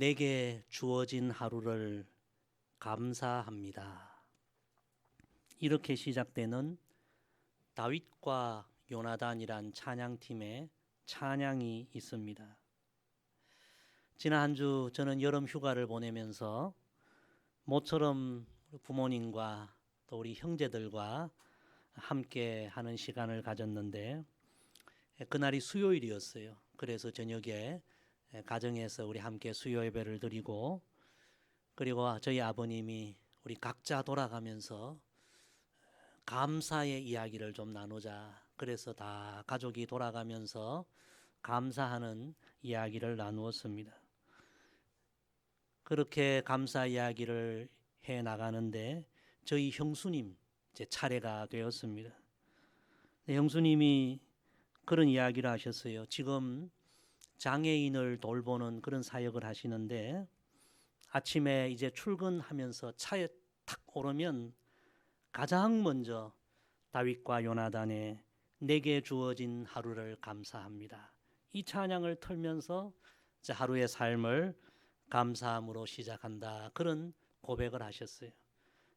내게 주어진 하루를 감사합니다. 이렇게 시작되는 다윗과 요나단이란 찬양팀의 찬양이 있습니다. 지난 한 주 저는 여름 휴가를 보내면서 모처럼 부모님과 또 우리 형제들과 함께 하는 시간을 가졌는데 그날이 수요일이었어요. 그래서 저녁에 가정에서 우리 함께 수요 예배를 드리고 그리고 저희 아버님이 우리 각자 돌아가면서 감사의 이야기를 좀 나누자. 그래서 다 가족이 돌아가면서 감사하는 이야기를 나누었습니다. 그렇게 감사 이야기를 해 나가는데 저희 형수님 제 차례가 되었습니다. 네, 형수님이 그런 이야기를 하셨어요. 지금 장애인을 돌보는 그런 사역을 하시는데 아침에 이제 출근하면서 차에 탁 오르면 가장 먼저 다윗과 요나단의 내게 주어진 하루를 감사합니다. 이 찬양을 틀면서 하루의 삶을 감사함으로 시작한다. 그런 고백을 하셨어요.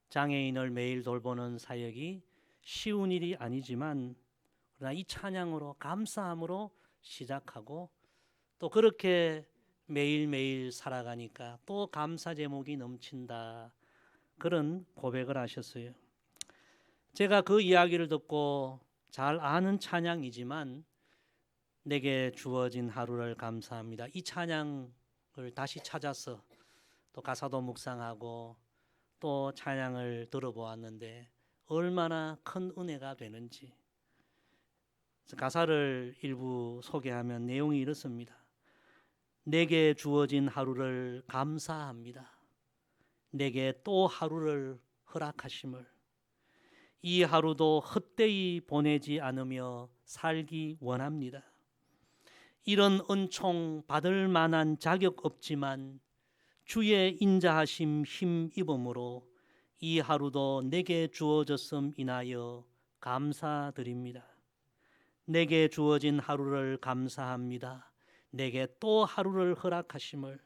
장애인을 매일 돌보는 사역이 쉬운 일이 아니지만 그러나 이 찬양으로 감사함으로 시작하고 또 그렇게 매일매일 살아가니까 또 감사 제목이 넘친다. 그런 고백을 하셨어요. 제가 그 이야기를 듣고 잘 아는 찬양이지만 내게 주어진 하루를 감사합니다. 이 찬양 을 다시 찾아서 또 가사도 묵상하고 또 찬양을 들어보았는데 얼마나 큰 은혜가 되는지 가사를 일부 소개하면 내용이 이렇습니다. 내게 주어진 하루를 감사합니다. 내게 또 하루를 허락하심을 이 하루도 헛되이 보내지 않으며 살기 원합니다. 이런 은총 받을 만한 자격 없지만 주의 인자하심 힘 입음으로 이 하루도 내게 주어졌음 인하여 감사드립니다. 내게 주어진 하루를 감사합니다. 내게 또 하루를 허락하심을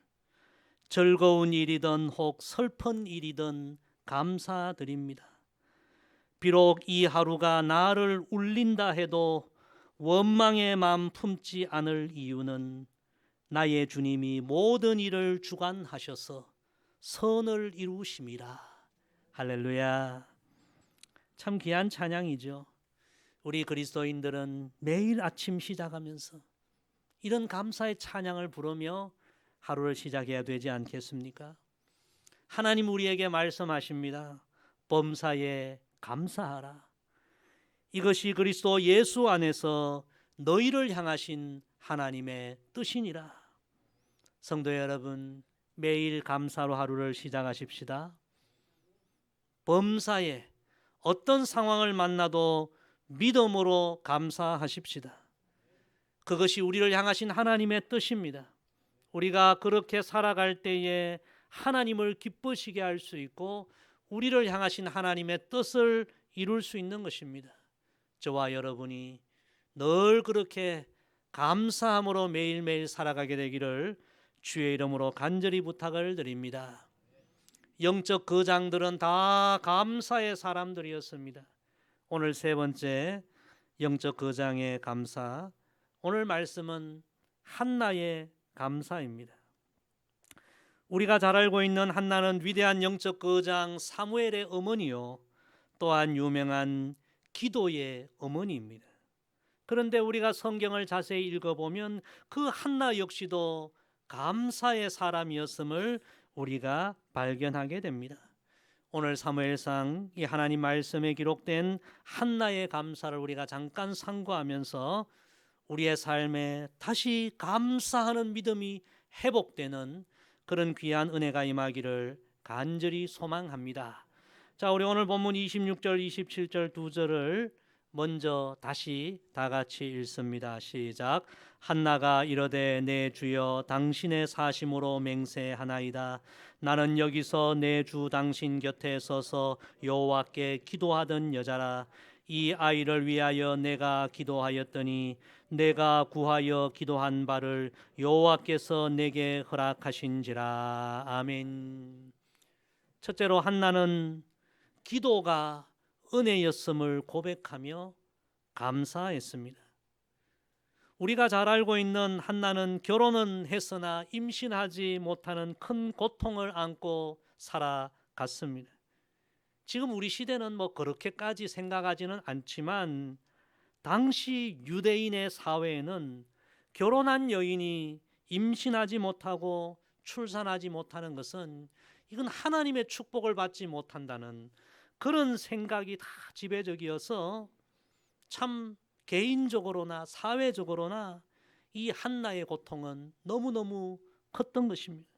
즐거운 일이든 혹 슬픈 일이든 감사드립니다. 비록 이 하루가 나를 울린다 해도 원망의 마음 품지 않을 이유는 나의 주님이 모든 일을 주관하셔서 선을 이루심이라. 할렐루야. 참 귀한 찬양이죠. 우리 그리스도인들은 매일 아침 시작하면서 이런 감사의 찬양을 부르며 하루를 시작해야 되지 않겠습니까? 하나님 우리에게 말씀하십니다. 범사에 감사하라. 이것이 그리스도 예수 안에서 너희를 향하신 하나님의 뜻이니라. 성도 여러분, 매일 감사로 하루를 시작하십시다. 범사에 어떤 상황을 만나도 믿음으로 감사하십시다. 그것이 우리를 향하신 하나님의 뜻입니다. 우리가 그렇게 살아갈 때에 하나님을 기쁘시게 할 수 있고 우리를 향하신 하나님의 뜻을 이룰 수 있는 것입니다. 저와 여러분이 늘 그렇게 감사함으로 매일매일 살아가게 되기를 주의 이름으로 간절히 부탁을 드립니다. 영적 거장들은 다 감사의 사람들이었습니다. 오늘 세 번째 영적 거장의 감사. 오늘 말씀은 한나의 감사입니다. 우리가 잘 알고 있는 한나는 위대한 영적 거장 사무엘의 어머니요 또한 유명한 기도의 어머니입니다. 그런데 우리가 성경을 자세히 읽어보면 그 한나 역시도 감사의 사람이었음을 우리가 발견하게 됩니다. 오늘 사무엘상 이 하나님 말씀에 기록된 한나의 감사를 우리가 잠깐 상고하면서 우리의 삶에 다시 감사하는 믿음이 회복되는 그런 귀한 은혜가 임하기를 간절히 소망합니다. 자, 우리 오늘 본문 26절, 27절 두 절을 먼저 다시 다 같이 읽습니다. 시작. 한나가 이르되 내 주여 당신의 사심으로 맹세하나이다. 나는 여기서 내 주 당신 곁에 서서 여호와께 기도하던 여자라. 이 아이를 위하여 내가 기도하였더니 내가 구하여 기도한 바를 여호와께서 내게 허락하신지라. 아멘. 첫째로 한나는 기도가 은혜였음을 고백하며 감사했습니다. 우리가 잘 알고 있는 한나는 결혼은 했으나 임신하지 못하는 큰 고통을 안고 살아갔습니다. 지금 우리 시대는 뭐 그렇게까지 생각하지는 않지만 당시 유대인의 사회에는 결혼한 여인이 임신하지 못하고 출산하지 못하는 것은 이건 하나님의 축복을 받지 못한다는 그런 생각이 다 지배적이어서 참 개인적으로나 사회적으로나 이 한나의 고통은 너무너무 컸던 것입니다.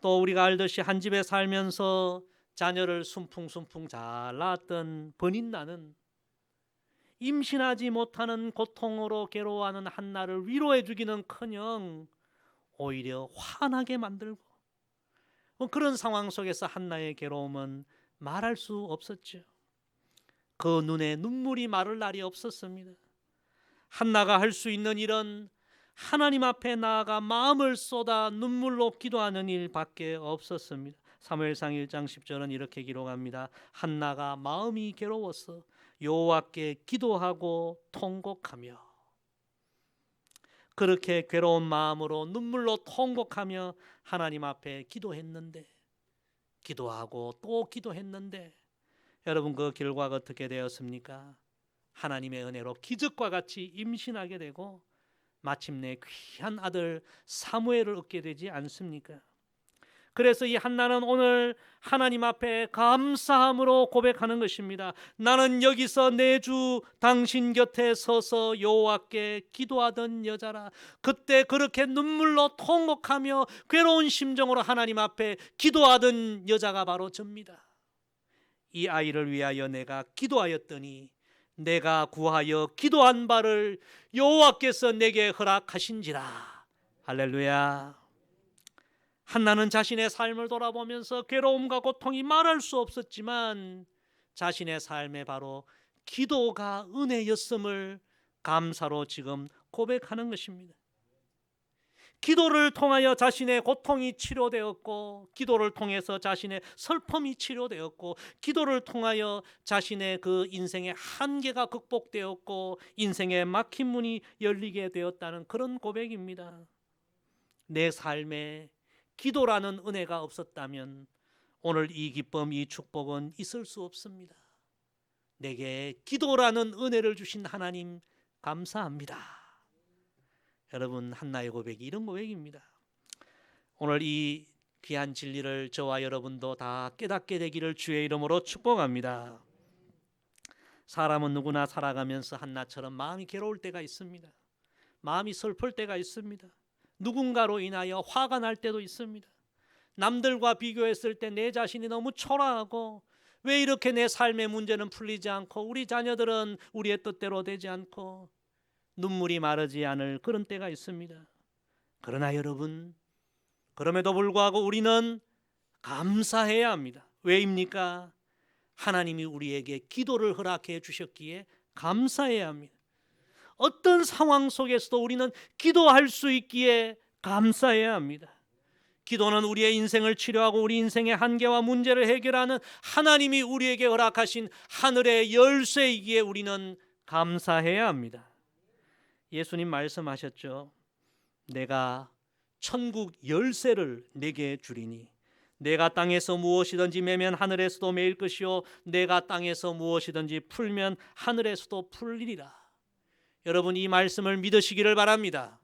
또 우리가 알듯이 한 집에 살면서 자녀를 순풍순풍 잘 낳았던 번인나는 임신하지 못하는 고통으로 괴로워하는 한나를 위로해 주기는커녕 오히려 화나게 만들고 뭐 그런 상황 속에서 한나의 괴로움은 말할 수 없었죠. 그 눈에 눈물이 마를 날이 없었습니다. 한나가 할 수 있는 일은 하나님 앞에 나아가 마음을 쏟아 눈물로 기도하는 일밖에 없었습니다. 사무엘상 1장 10절은 이렇게 기록합니다. 한나가 마음이 괴로워서 여호와께 기도하고 통곡하며 그렇게 괴로운 마음으로 눈물로 통곡하며 하나님 앞에 기도했는데 기도하고 또 기도했는데 여러분 그 결과가 어떻게 되었습니까? 하나님의 은혜로 기적과 같이 임신하게 되고 마침내 귀한 아들 사무엘을 얻게 되지 않습니까? 그래서 이 한나는 오늘 하나님 앞에 감사함으로 고백하는 것입니다. 나는 여기서 내 주 당신 곁에 서서 여호와께 기도하던 여자라. 그때 그렇게 눈물로 통곡하며 괴로운 심정으로 하나님 앞에 기도하던 여자가 바로 접니다. 이 아이를 위하여 내가 기도하였더니 내가 구하여 기도한 바를 여호와께서 내게 허락하신지라. 할렐루야. 한나는 자신의 삶을 돌아보면서 괴로움과 고통이 말할 수 없었지만 자신의 삶에 바로 기도가 은혜였음을 감사로 지금 고백하는 것입니다. 기도를 통하여 자신의 고통이 치료되었고, 기도를 통해서 자신의 슬픔이 치료되었고, 기도를 통하여 자신의 그 인생의 한계가 극복되었고, 인생의 막힌 문이 열리게 되었다는 그런 고백입니다. 내 삶에 기도라는 은혜가 없었다면 오늘 이 기쁨, 이 축복은 있을 수 없습니다. 내게 기도라는 은혜를 주신 하나님 감사합니다. 여러분 한나의 고백이 이런 고백입니다. 오늘 이 귀한 진리를 저와 여러분도 다 깨닫게 되기를 주의 이름으로 축복합니다. 사람은 누구나 살아가면서 한나처럼 마음이 괴로울 때가 있습니다. 마음이 슬플 때가 있습니다. 누군가로 인하여 화가 날 때도 있습니다. 남들과 비교했을 때 내 자신이 너무 초라하고 왜 이렇게 내 삶의 문제는 풀리지 않고 우리 자녀들은 우리의 뜻대로 되지 않고 눈물이 마르지 않을 그런 때가 있습니다. 그러나 여러분, 그럼에도 불구하고 우리는 감사해야 합니다. 왜입니까? 하나님이 우리에게 기도를 허락해 주셨기에 감사해야 합니다. 어떤 상황 속에서도 우리는 기도할 수 있기에 감사해야 합니다. 기도는 우리의 인생을 치료하고 우리 인생의 한계와 문제를 해결하는 하나님이 우리에게 허락하신 하늘의 열쇠이기에 우리는 감사해야 합니다. 예수님 말씀하셨죠. 내가 천국 열쇠를 내게 주리니 내가 땅에서 무엇이든지 매면 하늘에서도 매일 것이요 내가 땅에서 무엇이든지 풀면 하늘에서도 풀리리라. 여러분 이 말씀을 믿으시기를 바랍니다.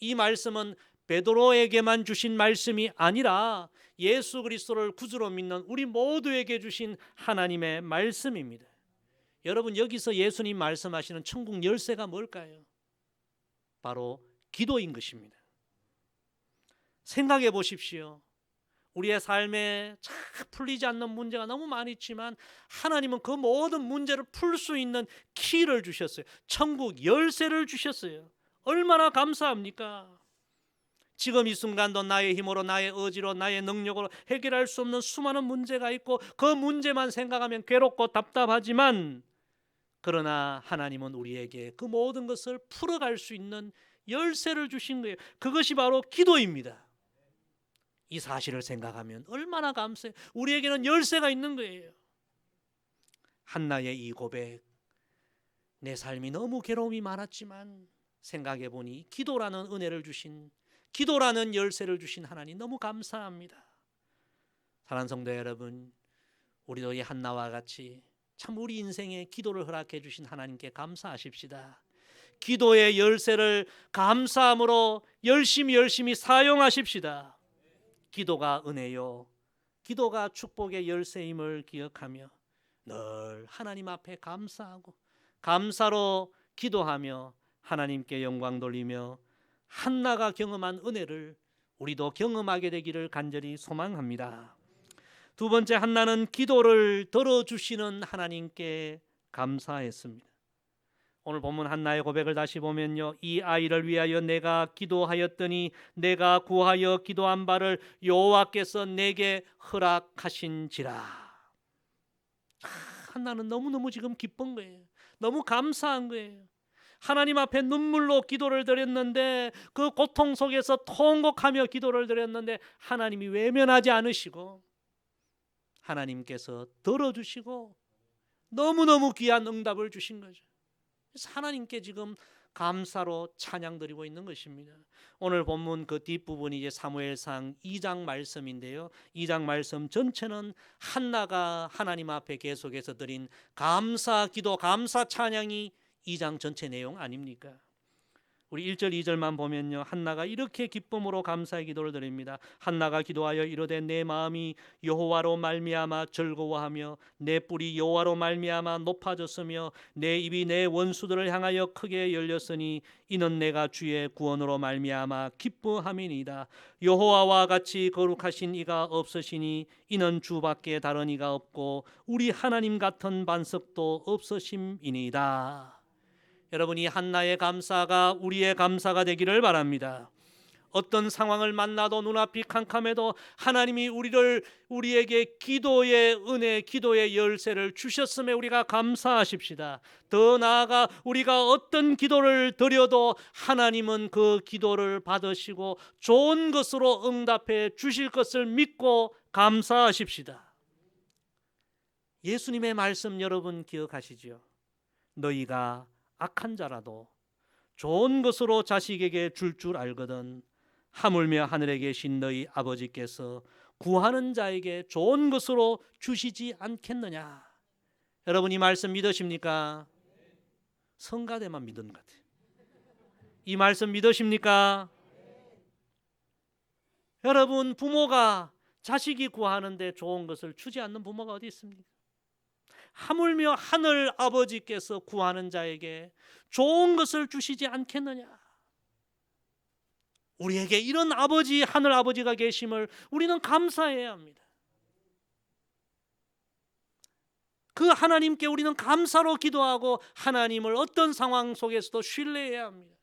이 말씀은 베드로에게만 주신 말씀이 아니라 예수 그리스도를 구주로 믿는 우리 모두에게 주신 하나님의 말씀입니다. 여러분 여기서 예수님 말씀하시는 천국 열쇠가 뭘까요? 바로 기도인 것입니다. 생각해 보십시오. 우리의 삶에 참 풀리지 않는 문제가 너무 많이 있지만 하나님은 그 모든 문제를 풀 수 있는 키를 주셨어요. 천국 열쇠를 주셨어요. 얼마나 감사합니까? 지금 이 순간도 나의 힘으로 나의 의지로 나의 능력으로 해결할 수 없는 수많은 문제가 있고 그 문제만 생각하면 괴롭고 답답하지만 그러나 하나님은 우리에게 그 모든 것을 풀어갈 수 있는 열쇠를 주신 거예요. 그것이 바로 기도입니다. 이 사실을 생각하면 얼마나 감사해요. 우리에게는 열쇠가 있는 거예요. 한나의 이 고백. 내 삶이 너무 괴로움이 많았지만 생각해 보니 기도라는 은혜를 주신 기도라는 열쇠를 주신 하나님 너무 감사합니다. 사랑하는 성도 여러분, 우리도 이 한나와 같이 참 우리 인생에 기도를 허락해 주신 하나님께 감사하십시다. 기도의 열쇠를 감사함으로 열심히 열심히 사용하십시다. 기도가 은혜요. 기도가 축복의 열쇠임을 기억하며 늘 하나님 앞에 감사하고 감사로 기도하며 하나님께 영광 돌리며 한나가 경험한 은혜를 우리도 경험하게 되기를 간절히 소망합니다. 두 번째 한나는 기도를 들어주시는 하나님께 감사했습니다. 오늘 본문 한나의 고백을 다시 보면요. 이 아이를 위하여 내가 기도하였더니 내가 구하여 기도한 바를 여호와께서 내게 허락하신지라. 아, 한나는 너무너무 지금 기쁜 거예요. 너무 감사한 거예요. 하나님 앞에 눈물로 기도를 드렸는데 그 고통 속에서 통곡하며 기도를 드렸는데 하나님이 외면하지 않으시고 하나님께서 들어주시고 너무너무 귀한 응답을 주신 거죠. 하나님께 지금 감사로 찬양 드리고 있는 것입니다. 오늘 본문 그 뒷부분이 이제 사무엘상 2장 말씀인데요. 2장 말씀 전체는 한나가 하나님 앞에 계속해서 드린 감사 기도, 감사 찬양이 2장 전체 내용 아닙니까? 우리 1절 2절만 보면요. 한나가 이렇게 기쁨으로 감사의 기도를 드립니다. 한나가 기도하여 이르되 내 마음이 여호와로 말미암아 즐거워하며 내 뿔이 여호와로 말미암아 높아졌으며 내 입이 내 원수들을 향하여 크게 열렸으니 이는 내가 주의 구원으로 말미암아 기뻐함이니이다. 여호와와 같이 거룩하신 이가 없으시니 이는 주밖에 다른 이가 없고 우리 하나님 같은 반석도 없으심이니이다. 여러분이 한나의 감사가 우리의 감사가 되기를 바랍니다. 어떤 상황을 만나도 눈앞이 캄캄해도 하나님이 우리를 우리에게 기도의 은혜, 기도의 열쇠를 주셨음에 우리가 감사하십시다. 더 나아가 우리가 어떤 기도를 드려도 하나님은 그 기도를 받으시고 좋은 것으로 응답해 주실 것을 믿고 감사하십시다. 예수님의 말씀 여러분 기억하시죠? 너희가 악한 자라도 좋은 것으로 자식에게 줄줄 알거든 하물며 하늘에 계신 너희 아버지께서 구하는 자에게 좋은 것으로 주시지 않겠느냐 여러분 이 말씀 믿으십니까? 성가대만 믿은 것 같아요 이 말씀 믿으십니까? 여러분 부모가 자식이 구하는데 좋은 것을 주지 않는 부모가 어디 있습니까? 하물며 하늘 아버지께서 구하는 자에게 좋은 것을 주시지 않겠느냐? 우리에게 이런 아버지 하늘 아버지가 계심을 우리는 감사해야 합니다. 그 하나님께 우리는 감사로 기도하고 하나님을 어떤 상황 속에서도 신뢰해야 합니다.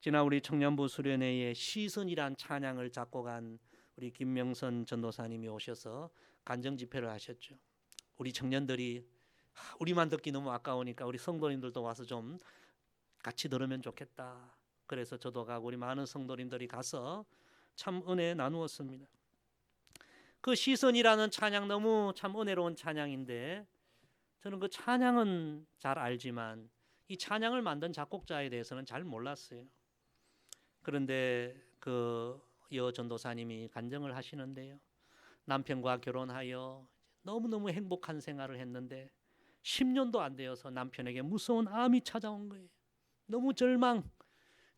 지난 우리 청년부 수련회에 시선이란 찬양을 작곡한 우리 김명선 전도사님이 오셔서 간정 집회를 하셨죠. 우리 청년들이 우리만 듣기 너무 아까우니까 우리 성도님들도 와서 좀 같이 들으면 좋겠다. 그래서 저도 가고 우리 많은 성도님들이 가서 참 은혜 나누었습니다. 그 시선이라는 찬양 너무 참 은혜로운 찬양인데 저는 그 찬양은 잘 알지만 이 찬양을 만든 작곡자에 대해서는 잘 몰랐어요. 그런데 그 여 전도사님이 간증을 하시는데요. 남편과 결혼하여 너무너무 행복한 생활을 했는데 10년도 안 되어서 남편에게 무서운 암이 찾아온 거예요. 너무 절망,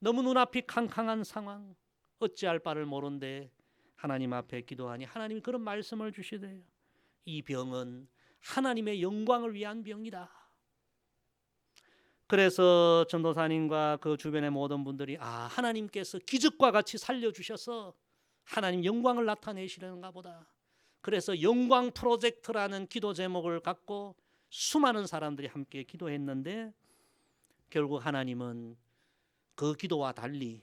너무 눈앞이 캄캄한 상황, 어찌할 바를 모른데 하나님 앞에 기도하니 하나님이 그런 말씀을 주시대요. 이 병은 하나님의 영광을 위한 병이다. 그래서 전도사님과 그 주변의 모든 분들이 아 하나님께서 기적과 같이 살려주셔서 하나님 영광을 나타내시려는가 보다. 그래서 영광 프로젝트라는 기도 제목을 갖고 수많은 사람들이 함께 기도했는데 결국 하나님은 그 기도와 달리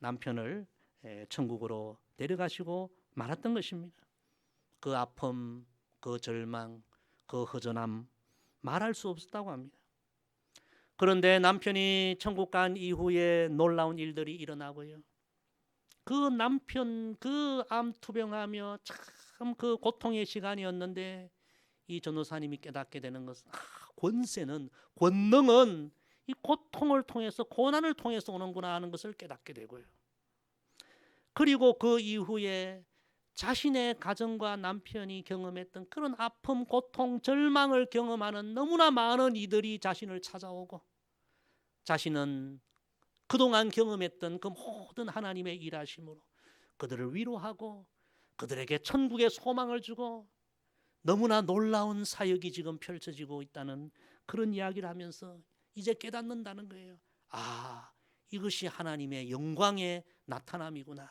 남편을 에, 천국으로 데려가시고 말았던 것입니다. 그 아픔, 그 절망, 그 허전함 말할 수 없었다고 합니다. 그런데 남편이 천국 간 이후에 놀라운 일들이 일어나고요. 그 남편 그 암 투병하며 참 그 고통의 시간이었는데 이 전도사님이 깨닫게 되는 것은 아, 권세는 권능은 이 고통을 통해서 고난을 통해서 오는구나 하는 것을 깨닫게 되고요. 그리고 그 이후에 자신의 가정과 남편이 경험했던 그런 아픔, 고통, 절망을 경험하는 너무나 많은 이들이 자신을 찾아오고 자신은 그동안 경험했던 그 모든 하나님의 일하심으로 그들을 위로하고 그들에게 천국의 소망을 주고 너무나 놀라운 사역이 지금 펼쳐지고 있다는 그런 이야기를 하면서 이제 깨닫는다는 거예요. 아, 이것이 하나님의 영광의 나타남이구나.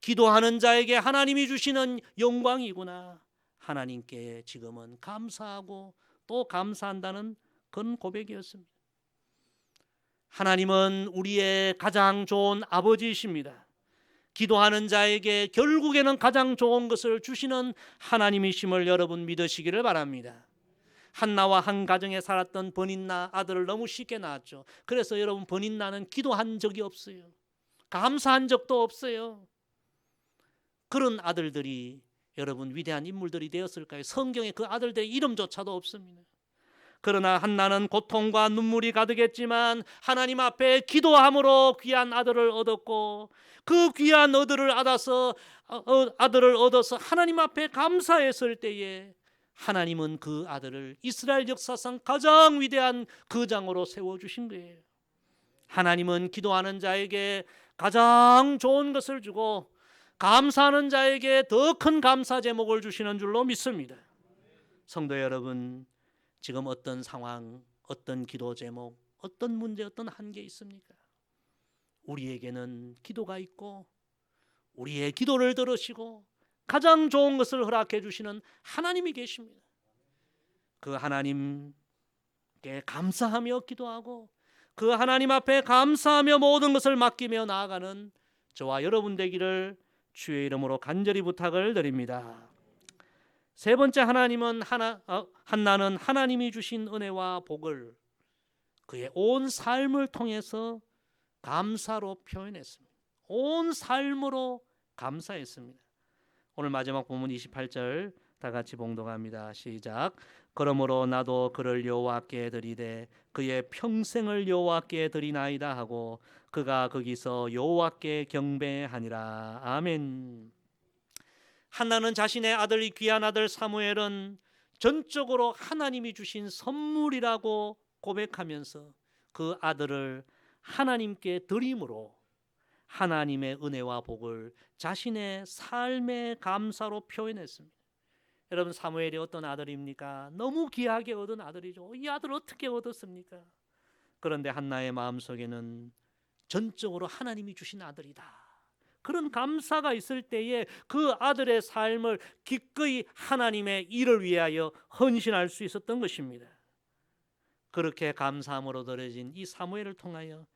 기도하는 자에게 하나님이 주시는 영광이구나. 하나님께 지금은 감사하고 또 감사한다는 그런 고백이었습니다. 하나님은 우리의 가장 좋은 아버지이십니다. 기도하는 자에게 결국에는 가장 좋은 것을 주시는 하나님이심을 여러분 믿으시기를 바랍니다. 한나와 한 가정에 살았던 버닌나 아들을 너무 쉽게 낳았죠. 그래서 여러분 버닌나는 기도한 적이 없어요. 감사한 적도 없어요. 그런 아들들이 여러분 위대한 인물들이 되었을까요? 성경에 그 아들들의 이름조차도 없습니다. 그러나 한나는 고통과 눈물이 가득했지만 하나님 앞에 기도함으로 귀한 아들을 얻었고 그 귀한 아들을 얻어서 어, 아들을 얻어서 하나님 앞에 감사했을 때에 하나님은 그 아들을 이스라엘 역사상 가장 위대한 거장으로 세워 주신 거예요. 하나님은 기도하는 자에게 가장 좋은 것을 주고 감사하는 자에게 더 큰 감사 제목을 주시는 줄로 믿습니다. 성도 여러분, 지금 어떤 상황, 어떤 기도 제목, 어떤 문제, 어떤 한계 있습니까? 우리에게는 기도가 있고 우리의 기도를 들으시고 가장 좋은 것을 허락해 주시는 하나님이 계십니다. 그 하나님께 감사하며 기도하고 그 하나님 앞에 감사하며 모든 것을 맡기며 나아가는 저와 여러분 되기를 주의 이름으로 간절히 부탁을 드립니다. 세 번째 하나님은 하나 어, 한나는 하나님이 주신 은혜와 복을 그의 온 삶을 통해서 감사로 표현했습니다. 온 삶으로 감사했습니다. 오늘 마지막 본문 28절 다 같이 봉독합니다. 시작. 그러므로 나도 그를 여호와께 드리되 그의 평생을 여호와께 드리나이다 하고 그가 거기서 여호와께 경배하니라. 아멘. 한나는 자신의 아들 이 귀한 아들 사무엘은 전적으로 하나님이 주신 선물이라고 고백하면서 그 아들을 하나님께 드림으로 하나님의 은혜와 복을 자신의 삶의 감사로 표현했습니다. 여러분 사무엘이 어떤 아들입니까? 너무 귀하게 얻은 아들이죠. 이 아들 어떻게 얻었습니까? 그런데 한나의 마음속에는 전적으로 하나님이 주신 아들이다. 그런 감사가 있을 때에 그 아들의 삶을 기꺼이 하나님의 일을 위하여 헌신할 수 있었던 것입니다. 그렇게 감사함으로 드려진 이 사무엘을 통하여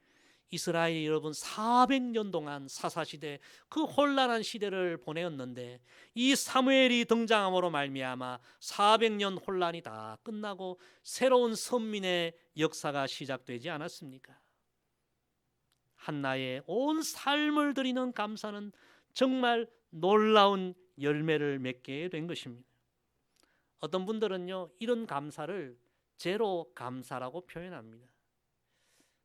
이스라엘 여러분 400년 동안 사사 시대 그 혼란한 시대를 보내었는데 이 사무엘이 등장함으로 말미암아 400년 혼란이 다 끝나고 새로운 선민의 역사가 시작되지 않았습니까? 한나의 온 삶을 드리는 감사는 정말 놀라운 열매를 맺게 된 것입니다. 어떤 분들은요 이런 감사를 제로 감사라고 표현합니다.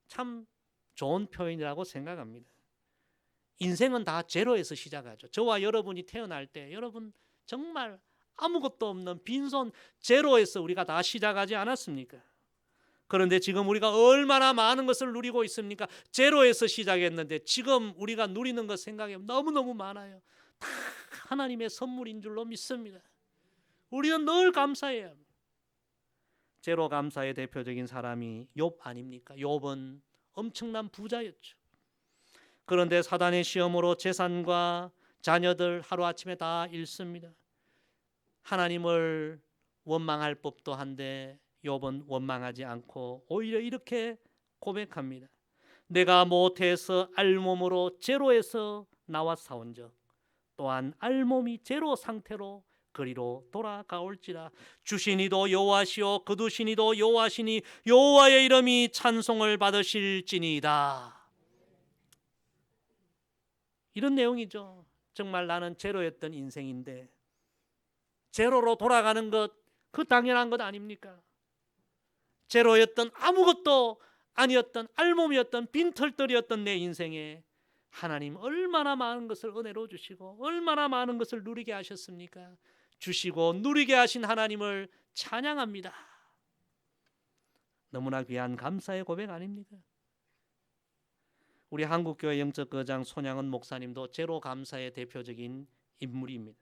참 좋은 표현이라고 생각합니다. 인생은 다 제로에서 시작하죠. 저와 여러분이 태어날 때 여러분 정말 아무것도 없는 빈손 제로에서 우리가 다 시작하지 않았습니까? 그런데 지금 우리가 얼마나 많은 것을 누리고 있습니까? 제로에서 시작했는데 지금 우리가 누리는 것 생각해 너무너무 많아요. 다 하나님의 선물인 줄로 믿습니다. 우리는 늘 감사해야. 제로 감사의 대표적인 사람이 욥 아닙니까? 욥은 엄청난 부자였죠. 그런데 사단의 시험으로 재산과 자녀들 하루아침에 다 잃습니다. 하나님을 원망할 법도 한데 욥은 원망하지 않고 오히려 이렇게 고백합니다. 내가 못해서 알몸으로 제로에서 나와 싸운 적 또한 알몸이 제로 상태로 그리로 돌아가올지라 주시니도 여호와시오 그두시니도 여호와시니 여호와의 이름이 찬송을 받으실지니이다. 이런 내용이죠. 정말 나는 제로였던 인생인데 제로로 돌아가는 것 그 당연한 것 아닙니까? 제로였던 아무것도 아니었던 알몸이었던 빈털터리였던 내 인생에 하나님 얼마나 많은 것을 은혜로 주시고 얼마나 많은 것을 누리게 하셨습니까? 주시고 누리게 하신 하나님을 찬양합니다. 너무나 귀한 감사의 고백 아닙니까? 우리 한국교회 영적 거장 손양은 목사님도 제로 감사의 대표적인 인물입니다.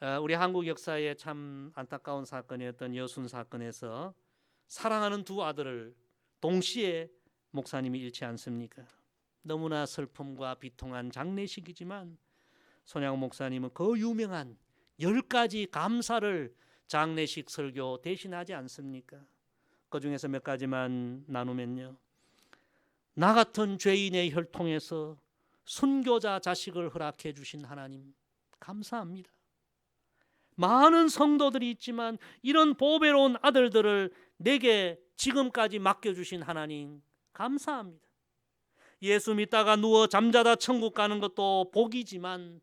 어, 우리 한국 역사에 참 안타까운 사건이었던 여순 사건에서 사랑하는 두 아들을 동시에 목사님이 잃지 않습니까? 너무나 슬픔과 비통한 장례식이지만 손양 목사님은 그 유명한 열 가지 감사를 장례식 설교 대신하지 않습니까? 그 중에서 몇 가지만 나누면요. 나 같은 죄인의 혈통에서 순교자 자식을 허락해 주신 하나님 감사합니다. 많은 성도들이 있지만 이런 보배로운 아들들을 내게 지금까지 맡겨 주신 하나님 감사합니다. 예수 믿다가 누워 잠자다 천국 가는 것도 복이지만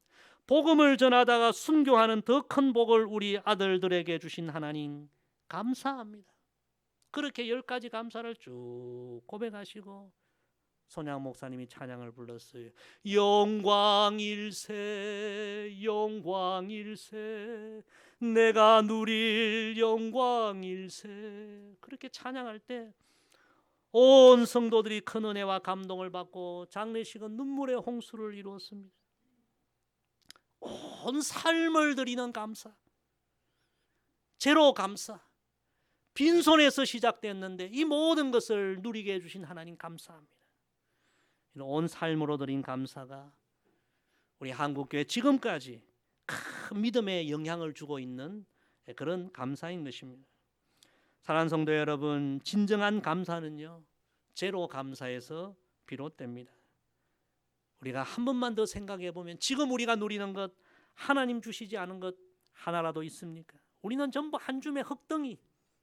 복음을 전하다가 순교하는 더 큰 복을 우리 아들들에게 주신 하나님 감사합니다. 그렇게 열 가지 감사를 쭉 고백하시고 손양 목사님이 찬양을 불렀어요. 영광일세 영광일세 내가 누릴 영광일세 그렇게 찬양할 때 온 성도들이 큰 은혜와 감동을 받고 장례식은 눈물의 홍수를 이루었습니다. 온 삶을 드리는 감사, 제로 감사, 빈손에서 시작됐는데 이 모든 것을 누리게 해주신 하나님 감사합니다. 온 삶으로 드린 감사가 우리 한국교회 지금까지 큰 믿음의 영향을 주고 있는 그런 감사인 것입니다. 사랑하는 성도 여러분, 진정한 감사는요 제로 감사에서 비롯됩니다. 우리가 한 번만 더 생각해 보면 지금 우리가 누리는 것 하나님 주시지 않은 것 하나라도 있습니까? 우리는 전부 한 줌의 흙덩이,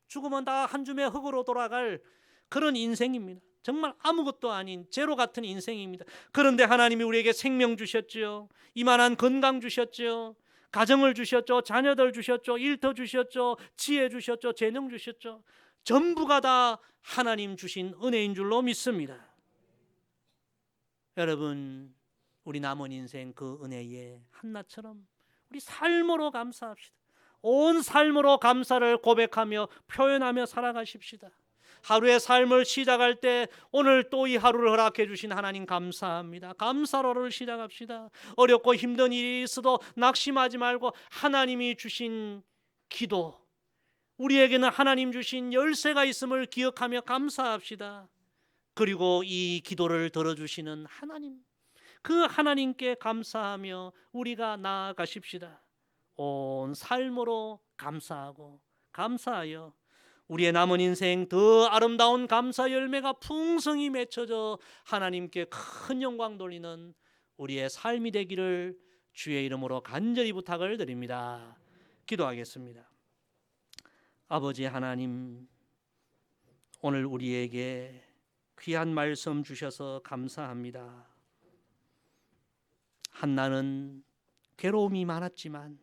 죽으면 다 한 줌의 흙으로 돌아갈 그런 인생입니다. 정말 아무것도 아닌 제로 같은 인생입니다. 그런데 하나님이 우리에게 생명 주셨죠. 이만한 건강 주셨죠. 가정을 주셨죠. 자녀들 주셨죠. 일터 주셨죠. 지혜 주셨죠. 재능 주셨죠. 전부가 다 하나님 주신 은혜인 줄로 믿습니다. 여러분, 우리 남은 인생 그 은혜에 한나처럼 우리 삶으로 감사합시다. 온 삶으로 감사를 고백하며 표현하며 살아가십시다. 하루의 삶을 시작할 때 오늘 또 이 하루를 허락해 주신 하나님 감사합니다. 감사로를 시작합시다. 어렵고 힘든 일이 있어도 낙심하지 말고 하나님이 주신 기도 우리에게는 하나님 주신 열쇠가 있음을 기억하며 감사합시다. 그리고 이 기도를 들어주시는 하나님 그 하나님께 감사하며 우리가 나아가십시다. 온 삶으로 감사하고 감사하여 우리의 남은 인생 더 아름다운 감사 열매가 풍성히 맺혀져 하나님께 큰 영광 돌리는 우리의 삶이 되기를 주의 이름으로 간절히 부탁을 드립니다. 기도하겠습니다. 아버지 하나님, 오늘 우리에게 귀한 말씀 주셔서 감사합니다. 한나는 괴로움이 많았지만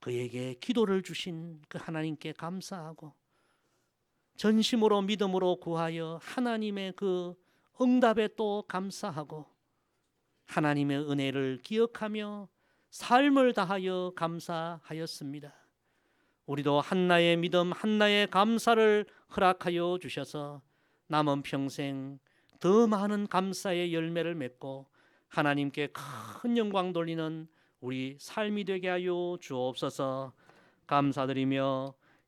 그에게 기도를 주신 그 하나님께 감사하고 전심으로 믿음으로 구하여 하나님의 그 응답에 또 감사하고 하나님의 은혜를 기억하며 삶을 다하여 감사하였습니다. 우리도 한나의 믿음, 한나의 감사를 허락하여 주셔서 남은 평생 더 많은 감사의 열매를 맺고 하나님께 큰 영광 돌리는 우리 삶이 되게 하여 주옵소서. 감사드리며